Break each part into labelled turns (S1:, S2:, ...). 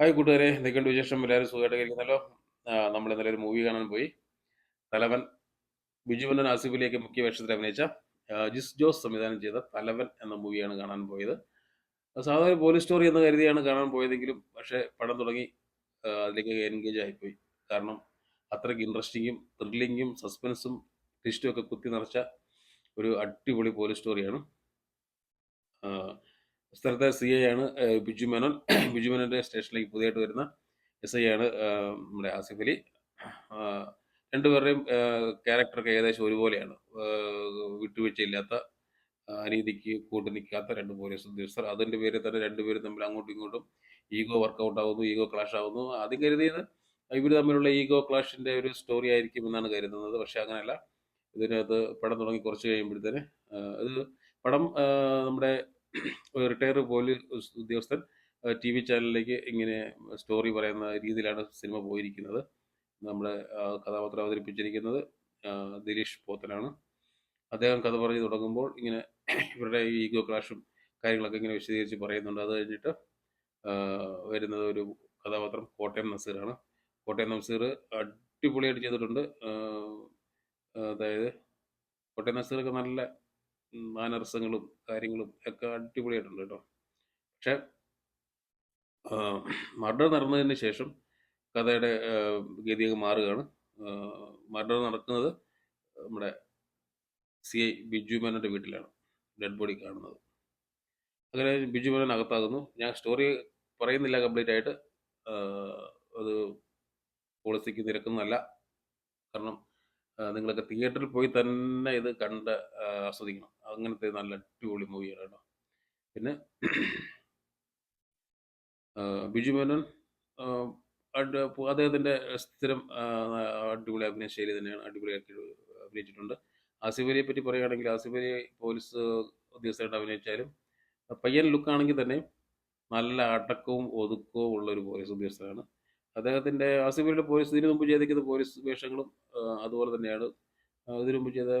S1: Hi കൂട്ടുകാരെ എന്തൊക്കെയുണ്ട് വിശേഷം? എല്ലാവരും സുഖമായിട്ട് ഇരിക്കുന്നല്ലോ. നമ്മൾ ഇന്നലെ ഒരു മൂവി കാണാൻ പോയി. തലവൻ ബിജുമന്നൻ ആസിഫിലേക്ക് മുഖ്യ വേഷത്തിൽ അഭിനയിച്ച ജിസ് ജോസ് സംവിധാനം ചെയ്ത തലവൻ എന്ന മൂവിയാണ് കാണാൻ പോയത്. സാധാരണ പോലീസ് സ്റ്റോറി എന്ന് കരുതിയാണ് കാണാൻ പോയതെങ്കിലും പക്ഷേ പടം തുടങ്ങി അതിലേക്ക് എൻഗേജ് ആയിപ്പോയി. കാരണം അത്രയ്ക്ക് ഇൻട്രസ്റ്റിങ്ങും ത്രില്ലിങ്ങും സസ്പെൻസും ട്വിസ്റ്റും ഒക്കെ കുത്തി നിറച്ച ഒരു അടിപൊളി പോലീസ് സ്റ്റോറിയാണ് സ്ഥലത്തെ സി ഐ ആണ്. ബിജു മേനോൻ. ബിജു മേനോന്റെ സ്റ്റേഷനിലേക്ക് പുതിയതായിട്ട് വരുന്ന എസ് ഐ ആണ് നമ്മുടെ ആസിഫ് അലി. രണ്ടുപേരുടെയും ക്യാരക്ടറൊക്കെ ഏകദേശം ഒരുപോലെയാണ്. വിട്ടുവീഴ്ചയില്ലാത്ത അനീതിക്ക് കൂട്ടു നിൽക്കാത്ത രണ്ട് പോലീസ് ഉദ്യോഗസ്ഥർ അതിന്റെ പേരിൽ തന്നെ രണ്ടുപേരും തമ്മിൽ അങ്ങോട്ടും ഇങ്ങോട്ടും ഈഗോ വർക്കൗട്ട് ആവുന്നു ഈഗോ ക്ലാഷ് ആവുന്നു. ആദ്യം കരുതിയത് ഇവർ തമ്മിലുള്ള ഈഗോ ക്ലാഷിന്റെ ഒരു സ്റ്റോറി ആയിരിക്കും എന്നാണ് കരുതുന്നത്. പക്ഷേ അങ്ങനെയല്ല. ഇതിനകത്ത് പടം തുടങ്ങി കുറച്ച് കഴിയുമ്പോഴത്തേന് ഇത് പടം ആ, നമ്മുടെ റിട്ടയർ പോലീസ് ഉദ്യോഗസ്ഥൻ ടി വി ചാനലിലേക്ക് ഇങ്ങനെ സ്റ്റോറി പറയുന്ന രീതിയിലാണ് സിനിമ പോയിരിക്കുന്നത്. നമ്മുടെ കഥാപാത്രം അവതരിപ്പിച്ചിരിക്കുന്നത് ദിലീഷ് പോത്തനാണ്. അദ്ദേഹം കഥ പറഞ്ഞ് തുടങ്ങുമ്പോൾ ഇങ്ങനെ ഇവരുടെ ഈഗോ ക്ലാഷും കാര്യങ്ങളൊക്കെ ഇങ്ങനെ വിശദീകരിച്ച് പറയുന്നുണ്ട്. അത് കഴിഞ്ഞിട്ട് വരുന്നത് ഒരു കഥാപാത്രം കോട്ടയം നസീറാണ്. കോട്ടയം നസീർ അടിപൊളിയായിട്ട് ചെയ്തിട്ടുണ്ട്. അതായത് കോട്ടയം നസീറൊക്കെ നല്ല മാനർസങ്ങളും കാര്യങ്ങളും ഒക്കെ അടിപൊളിയായിട്ടുണ്ട് കേട്ടോ. പക്ഷെ മർഡർ നടന്നതിന് ശേഷം കഥയുടെ ഗതിയൊക്കെ മാറുകയാണ്. മർഡർ നടക്കുന്നത് നമ്മുടെ സി ഐ ബിജു മേനോന്റെ വീട്ടിലാണ്. ഡെഡ് ബോഡി കാണുന്നത്. അങ്ങനെ ബിജു മേനോൻ അകത്താകുന്നു. ഞാൻ സ്റ്റോറി പറയുന്നില്ല കംപ്ലീറ്റ് ആയിട്ട്. അത് പോളിസിക്ക് നിരക്കുന്നതല്ല. കാരണം നിങ്ങളൊക്കെ തിയേറ്ററിൽ പോയി തന്നെ ഇത് കണ്ട് ആസ്വദിക്കണം. അങ്ങനത്തെ നല്ല അടിപൊളി മൂവിയാണ് കേട്ടോ. പിന്നെ ബിജു മേനോൻ അദ്ദേഹത്തിന്റെ സ്ഥിരം അടിപൊളി അഭിനയ ശൈലി തന്നെയാണ് അടിപൊളിയാക്കി അഭിനയിച്ചിട്ടുണ്ട്. ആസിഫ് അലിയെ പറ്റി പറയുകയാണെങ്കിൽ ആസിഫ് അലി പോലീസ് ഉദ്യോഗസ്ഥരായിട്ട് അഭിനയിച്ചാലും പയ്യൻ ലുക്കാണെങ്കിൽ തന്നെ നല്ല അടക്കവും ഒതുക്കവും ഉള്ള ഒരു പോലീസ് ഉദ്യോഗസ്ഥനാണ്. അദ്ദേഹത്തിന്റെ ആസിഫ് അലിയുടെ പോലീസ് ഇതിനു മുമ്പ് ചെയ്തിരിക്കുന്ന പോലീസ് വേഷങ്ങളും അതുപോലെ തന്നെയാണ്. ഇതിനു മുമ്പ് ചെയ്ത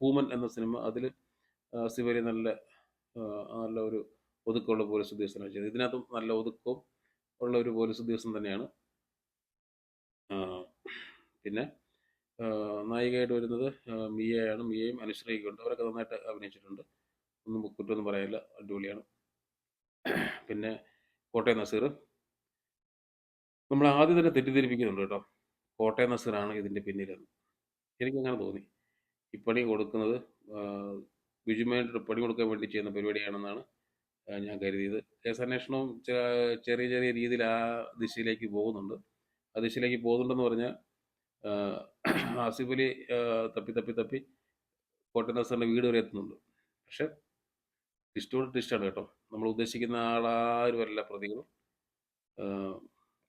S1: കൂമൻ എന്ന സിനിമ അതിൽ അലി നല്ല നല്ല ഒരു ഒതുക്കമുള്ള പോലീസ് ഉദ്യോഗസ്ഥനാണ് ചെയ്തത് ഇതിനകത്തും നല്ല ഒതുക്കവും ഉള്ള ഒരു പോലീസ് ഉദ്യോഗസ്ഥൻ തന്നെയാണ്. പിന്നെ നായികയായിട്ട് വരുന്നത് മിയയാണ്. മിയയും അനുശ്രീയൊക്കെ ഉണ്ട്. അവരൊക്കെ നന്നായിട്ട് അഭിനയിച്ചിട്ടുണ്ട്. ഒന്നും കുറ്റമൊന്നും പറയാനില്ല. അടിപൊളിയാണ്. പിന്നെ കോട്ടയം നസീർ. നമ്മൾ ആദ്യം തന്നെ തെറ്റിദ്ധരിപ്പിക്കുന്നുണ്ട് കേട്ടോ. കോട്ടയം നസീറാണ് ഇതിന്റെ പിന്നിലെന്ന്. എനിക്കങ്ങനെ തോന്നി. ഇപ്പണി കൊടുക്കുന്നത് ആ, ബിജുമായിട്ട് പണി കൊടുക്കാൻ വേണ്ടി ചെയ്യുന്ന പരിപാടിയാണെന്നാണ് ഞാൻ കരുതിയത്. കേസ് അന്വേഷണവും ചെറിയ ചെറിയ രീതിയിൽ ആ ദിശയിലേക്ക് പോകുന്നുണ്ട്. ആ ദിശയിലേക്ക് പോകുന്നുണ്ടെന്ന് പറഞ്ഞാൽ ആസിഫ് അലി തപ്പി തപ്പി തപ്പി കോട്ടയം നസറിന്റെ വീട് വരെ എത്തുന്നുണ്ട്. പക്ഷെ ടിസ്റ്റോട് ടിസ്റ്റാണ് കേട്ടോ. നമ്മൾ ഉദ്ദേശിക്കുന്ന ആളാരുമല്ല പ്രതികളും.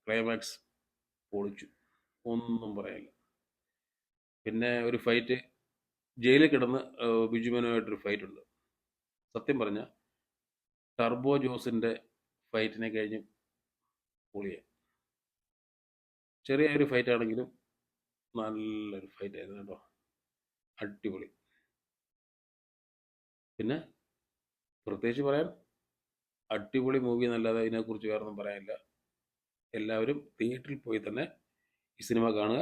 S1: ക്ലൈമാക്സ് പൊളിച്ചു. ഒന്നും പറയാനില്ല. പിന്നെ ഒരു ഫൈറ്റ് ജയിലിൽ കിടന്ന് ബിജുമേനുമായിട്ടൊരു ഫൈറ്റ് ഉണ്ട്. സത്യം പറഞ്ഞ ടർബോ ജോസിന്റെ ഫൈറ്റിനെ കഴിഞ്ഞ് പൊളിയ ചെറിയൊരു ഫൈറ്റ് ആണെങ്കിലും നല്ലൊരു ഫൈറ്റ് ആയിരുന്നു കേട്ടോ. അടിപൊളി. പിന്നെ പ്രത്യേകിച്ച് പറയാൻ അടിപൊളി മൂവി എന്നല്ലാതെ ഇതിനെക്കുറിച്ച് വേറൊന്നും പറയാനില്ല. എല്ലാവരും തിയേറ്ററിൽ പോയി തന്നെ ഈ സിനിമ കാണുക.